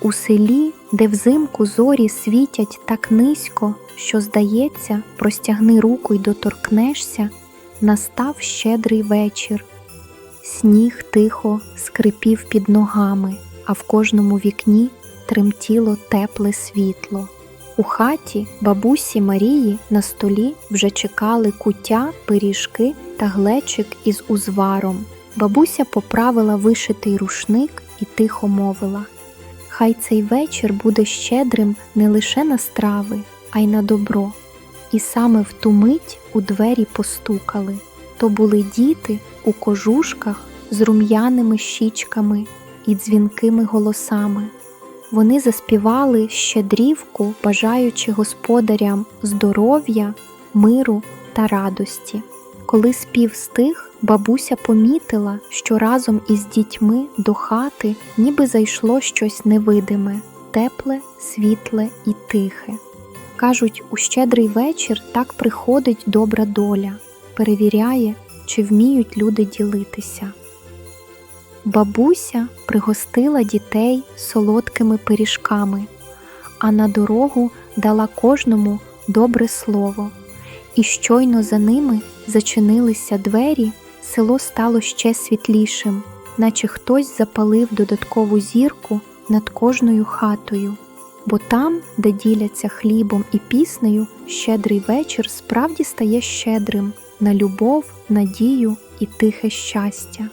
У селі, де взимку зорі світять так низько, що, здається, простягни руку й доторкнешся, настав щедрий вечір. Сніг тихо скрипів під ногами, а в кожному вікні тремтіло тепле світло. У хаті бабусі Марії на столі вже чекали куття, пиріжки та глечик із узваром. Бабуся поправила вишитий рушник і тихо мовила. Хай цей вечір буде щедрим не лише на страви, а й на добро. І саме в ту мить у двері постукали. То були діти у кожушках з рум'яними щічками і дзвінкими голосами. Вони заспівали щедрівку, бажаючи господарям здоров'я, миру та радості. Коли спів стих, бабуся помітила, що разом із дітьми до хати ніби зайшло щось невидиме, тепле, світле і тихе. Кажуть, у щедрий вечір так приходить добра доля, перевіряє, чи вміють люди ділитися. Бабуся пригостила дітей солодкими пиріжками, а на дорогу дала кожному добре слово, і щойно за ними зачинилися двері, село стало ще світлішим, наче хтось запалив додаткову зірку над кожною хатою. Бо там, де діляться хлібом і піснею, щедрий вечір справді стає щедрим на любов, надію і тихе щастя.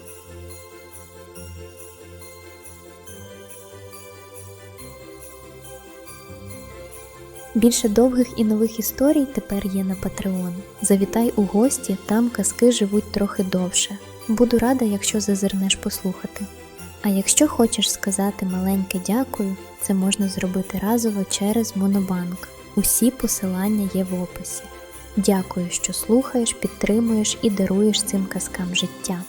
Більше довгих і нових історій тепер є на Patreon. Завітай у гості, там казки живуть трохи довше. Буду рада, якщо зазирнеш послухати. А якщо хочеш сказати маленьке дякую, це можна зробити разово через Монобанк. Усі посилання є в описі. Дякую, що слухаєш, підтримуєш і даруєш цим казкам життя.